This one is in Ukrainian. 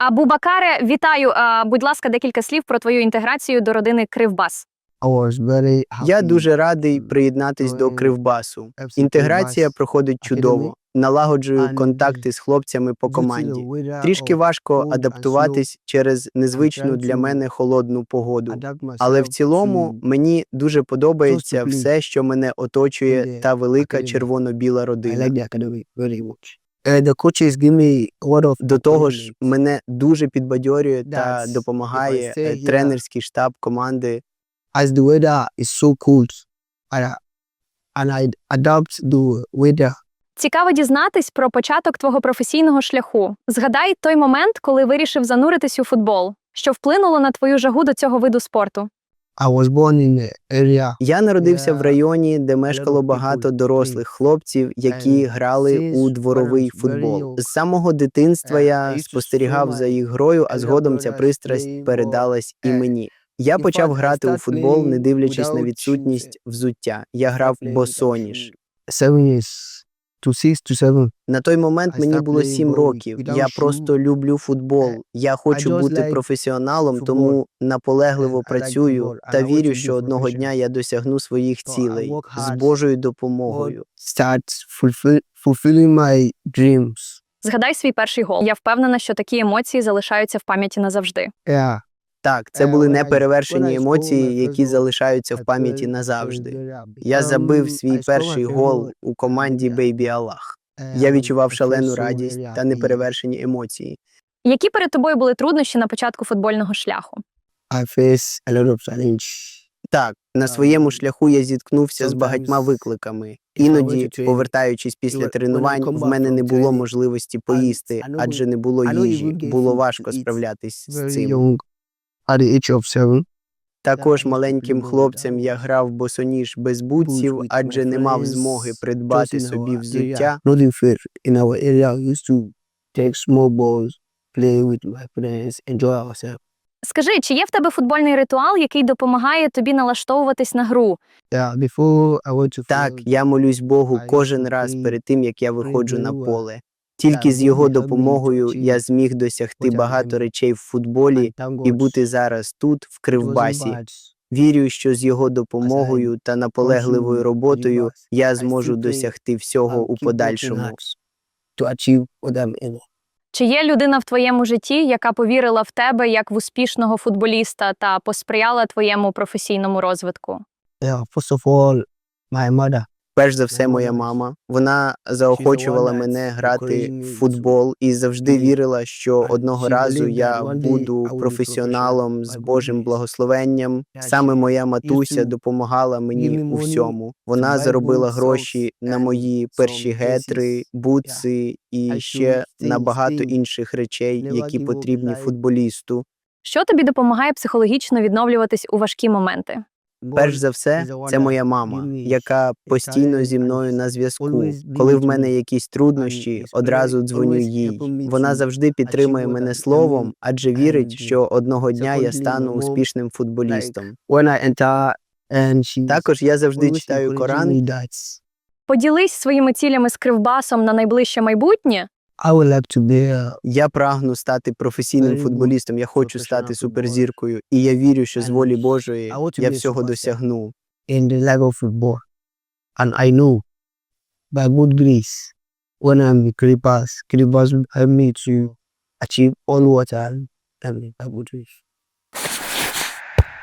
Абу Бакаре, вітаю. Будь ласка, декілька слів про твою інтеграцію до родини Кривбас. Я дуже радий приєднатись до Кривбасу. Інтеграція проходить чудово. Налагоджую контакти з хлопцями по команді. Трішки важко адаптуватись через незвичну для мене холодну погоду. Але в цілому мені дуже подобається все, що мене оточує, та велика червоно-біла родина. Like the coaches give me a lot of До того ж, мене дуже підбадьорює та That's- допомагає if I stay е, тренерський штаб команди. as the weather is so cold, I, and I adapt the weather. Цікаво дізнатись про початок твого професійного шляху. Згадай той момент, коли вирішив зануритись у футбол, що вплинуло на твою жагу до цього виду спорту. I was born in the area. Я народився в районі, де мешкало багато дорослих хлопців, які грали у дворовий футбол. З самого дитинства я спостерігав за їх грою, а згодом ця пристрасть передалась і мені. Я почав грати у футбол, не дивлячись на відсутність взуття. Я грав босоніж. Seven years to six to seven. На той момент I мені було сім років. Я shoe. просто люблю футбол. Я хочу бути like професіоналом, тому наполегливо And I like працюю та вірю, що одного дня я досягну своїх цілей з Божою допомогою. my dreams. Згадай свій перший гол. Я впевнена, що такі емоції залишаються в пам'яті назавжди. Yeah. Так, це Е, були неперевершені scored my емоції, які залишаються в пам'яті назавжди. Я забив свій my перший гол у команді. Бейбі Аллах. Я відчував шалену радість та неперевершені емоції. Які перед тобою були труднощі на початку футбольного шляху? Так, на своєму шляху я зіткнувся з багатьма викликами. Іноді, повертаючись після тренувань, в мене не було можливості поїсти, адже не було їжі. Було важко справлятись з цим. At the age of seven. Також маленьким хлопцем я грав босоніж без бутсів, адже не мав змоги придбати собі взуття. nothing fair. In our area, we used to take small balls, play with my friends, enjoy ourselves. Скажи, чи є в тебе футбольний ритуал, який допомагає тобі налаштовуватись на гру? Yeah, before I went to Так, я молюсь Богу кожен раз перед тим, як я виходжу на поле. Тільки з його to допомогою я зміг досягти багато речей в футболі і бути зараз тут, в Кривбасі. Вірю, що з його допомогою та наполегливою роботою я зможу досягти всього у подальшому. Чи є людина в твоєму житті, яка повірила в тебе як в успішного футболіста та посприяла твоєму професійному розвитку? Yeah, first of all, my mother. Перш за все, Моя мама. Вона заохочувала мене грати в футбол і завжди вірила, що одного разу я буду професіоналом з Божим благословенням. Саме моя матуся допомагала мені у всьому. Вона заробила гроші на мої перші гетри, бутси і ще на багато інших речей, які потрібні футболісту. Що тобі допомагає психологічно відновлюватись у важкі моменти? Перш за все, це моя мама, яка постійно зі мною на зв'язку. Коли в мене якісь труднощі, одразу дзвоню їй. Вона завжди підтримує мене словом, адже вірить, що одного дня я стану успішним футболістом. Також я завжди читаю Коран. Поділись своїми цілями з кривбасом на найближче майбутнє. I would like to be a Я прагну стати професійним футболістом. Я хочу стати суперзіркою, і я вірю, що з волі Божої I я всього досягну. in the life of football. And I know by good grace, when I'm in Clippers, Clippers help me to achieve all what I am by good grace.